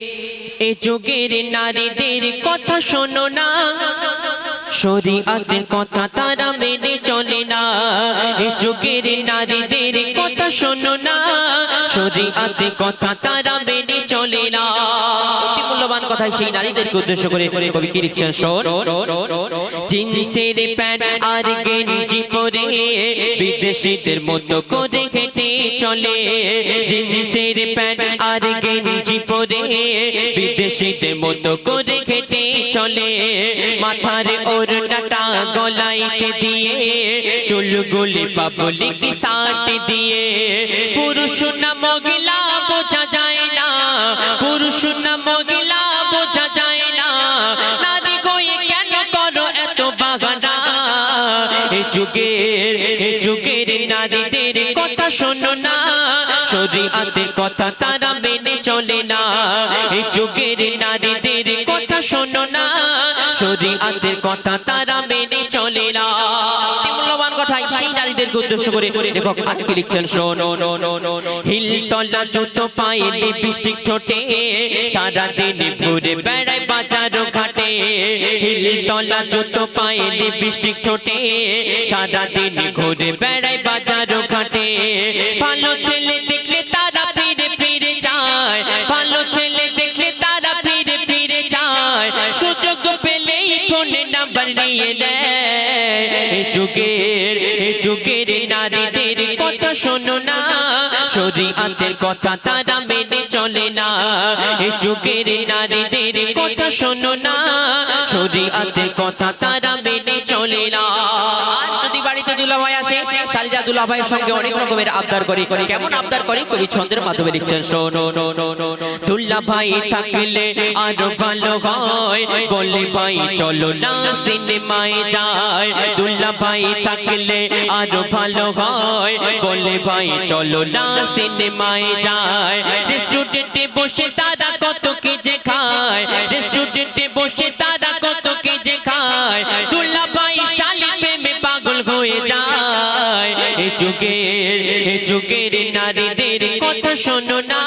এ যুগের নারীদের কথা শোনো না। শরীয়তের কথা তারা মেনে চলে না। এ যুগের নারীদের কথা শোনো না। শরীয়তের কথা তারা মেনে চলে না। বিদেশিদের মতো করে হেঁটে চলে। জিন্সের প্যান্ট আর গেঞ্জি পরে বিদেশিদের মতো করে হেঁটে চলে। মাথার ওড়নাটা গলাইতে দিয়ে, চুলগুলি পাবলিক সাট দিয়ে। পুরুষ না মগিলা বোঝা যায় না, পুরুষ না মহিলা বোঝা যায় না। নারী গয়ে কেন করো এত বাগানা এ যুগের এ যুগের কথা শোনো না শরীয়তের কথা তারা মেনে চলে না। এই যুগের নারীদের কথা শোনো না শরীয়তের কথা তারা মেনে চলে না। মূল্যবান কথা সেই নারীদেরকে উদ্দেশ্য করে লেখক লিখছেন পায়ে লিপস্টিক ঠোঁটে ঘুরে বেড়ায় বাজার ঘাটে। পায়ে লিপস্টিক ঠোঁটে ঘুরে বেড়ায় বাজার ঘাটে। ভালো ছেলে যুগের যুগের নারীদের কথা শোনো না। শরীয়তের কথা তারা মেনে চলে না। যুগের নারীদের কথা শোনো না। শরীয়তের কথা তারা মেনে চলে না। দুলাভাই আসে শালিজা দুলাভাইয়ের সঙ্গে অনেক রকমের আবদার করি। কেমন আবদার করি? কবি ছন্দের মাধ্যমে লিখছেন দুল্লা থাকলে আরও ভালো হয়। বলে ভাই চলো না সিনেমায় যায় দুল্লা ভাই থাকলে আরও ভালো হয়। বলে ভাই চলো না সিনেমায় যায় রেস্টুরেন্টে বসে তারা কত কি যে খায়। রেস্টুরেন্টে বসে তারা যুগের এ যুগের নারীদের কথা শোনো না।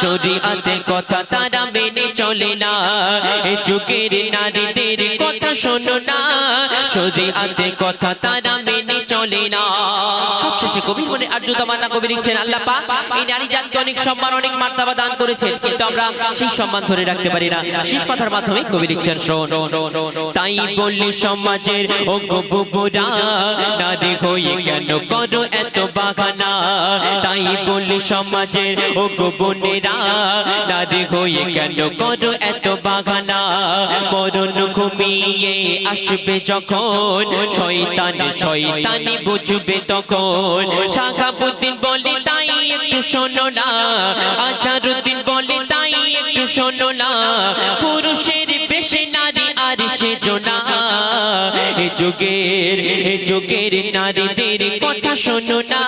শরীয়তের কথা তারা মেনে চলে না। এ যুগের নারীদের কথা শোনো না। শরীয়তের কথা তারা মেনে চলে না। সবশেষে কবির মনে আর্যতা মান্না কবি লিখছেন, আল্লাহ পাক এই নারী জাতকে অনেক সম্মান, অনেক মার্তাবা দান করেছেন, কিন্তু আমরা সেই সম্মান ধরে রাখতে পারি না। শেষ কথার মাধ্যমে কবি লিখছেন, শোন, তাই বললি সমাজের ও কেন করো এত বাগানা তাই বললি সমাজের ও গোবনেরা নারী হয়ে কেন করো এত বাগানা মরণ ঘুমিয়ে আসবে যখন, শয়তান, শয়তানি বুঝবে তখন। শাখাবুদ্দিন বলে তাই একটু শোনো না আচারুদ্দিন বলে তাই একটু শোনো না, পুরুষের বেশে নারী আর সেজো না। এ যুগের এ যুগের নারীদের কথা শোনো না,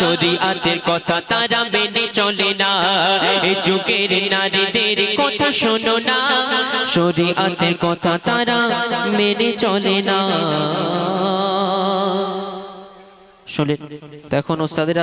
শরীয়তের কথা তারা মেনে চলে না। এ যুগের নারীদের কথা শোনো না, শরীয়তের কথা তারা মেনে চলে না। শোনেন তখন ওস্তাদের